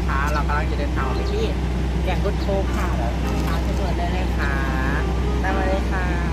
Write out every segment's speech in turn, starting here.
นะคะ เรากำลังจะเดินทางไปที่แก่งกุดโคค่ะเดี๋ยวทางสำรวจได้เลยค่ะตามมาเลยค่ะ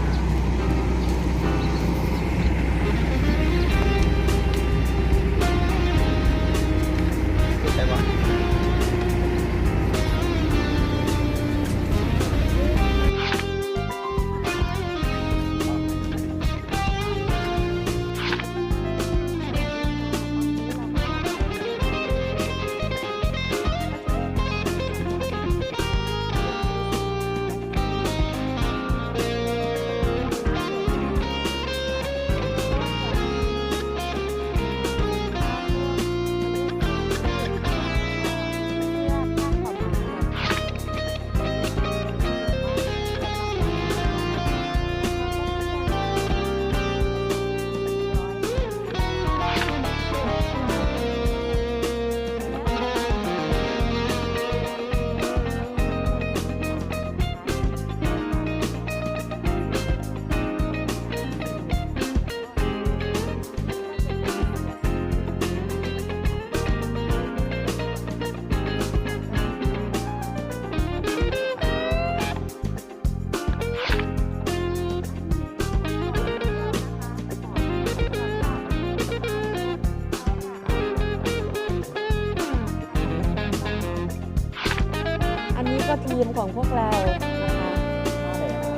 ทีมของพวกเรานะคะ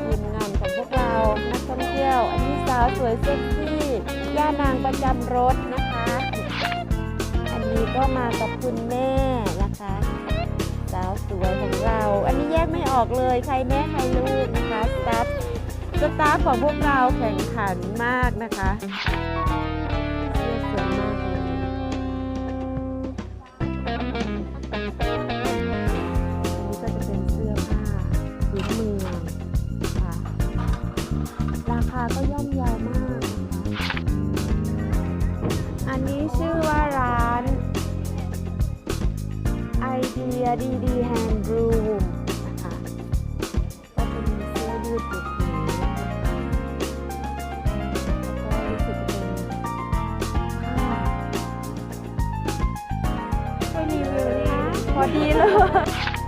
ทีมงานของพวกเรานักท่องเที่ยว อันนี้สาวสวยเซ็กซี่ย่านางประจำรถนะคะ อันนี้ก็มากับคุณแม่นะคะ สาวสวยของเรา อันนี้แยกไม่ออกเลยใครแม่ใครลูกนะคะสตาฟสตาฟของพวกเราแข่งขันมากนะคะ ก็ย่อมเยาวมาก อันนี้ชื่อว่าร้านไอเดียดีดีแฮนด์รูมนะคะก็จะมีเสื้อยืดแบบนี้แล้วก็รู้สึกเป็นผ้าช่มีวิวนะพอดีเลย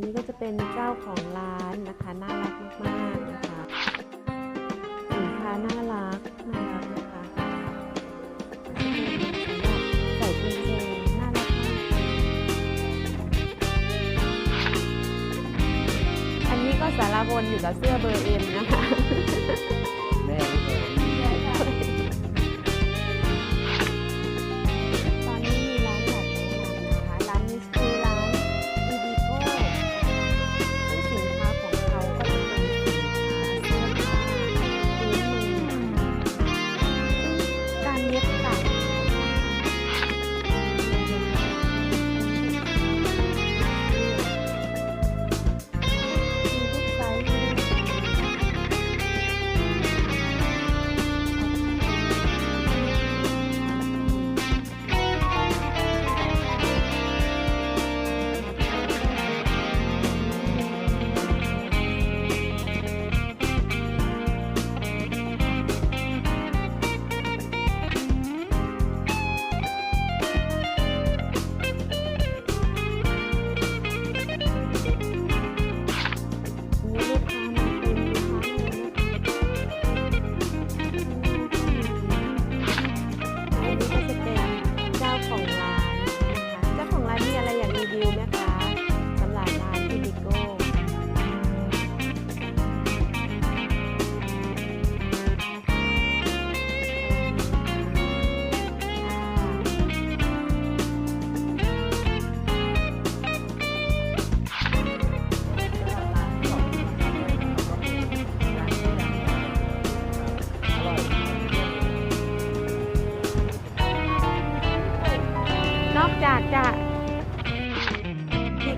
นนี้ก็จะเป็นเจ้าของร้านนะคะ น่ารักมากๆนะคะสินค้าน่ารักน่ารักนะคะใส่กุญแจน่ารักมากอันนี้ก็สารวนอยู่กับเสื้อเบอร์เอ็มนะคะ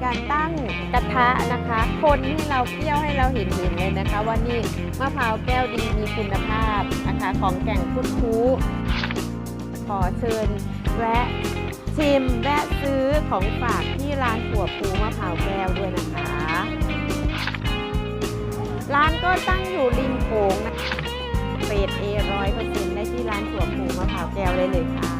การตั้งกระทะนะคะ คนให้เราเคี่ยวให้เราเห็นเห็นเลยนะคะ ว่านี่มะพร้าวแก้วดีมีคุณภาพนะคะ ของแก่งคุดคูขอเชิญแวะชิมแวะซื้อของฝากที่ร้านขัวปูมะพร้าวแก้วด้วยนะคะ ร้านก็ตั้งอยู่ริมโขงนะเปรดเอร้อยเปอร์เซ็นได้ที่ร้านขัวปูมะพร้าวแก้วได้เลยค่ะ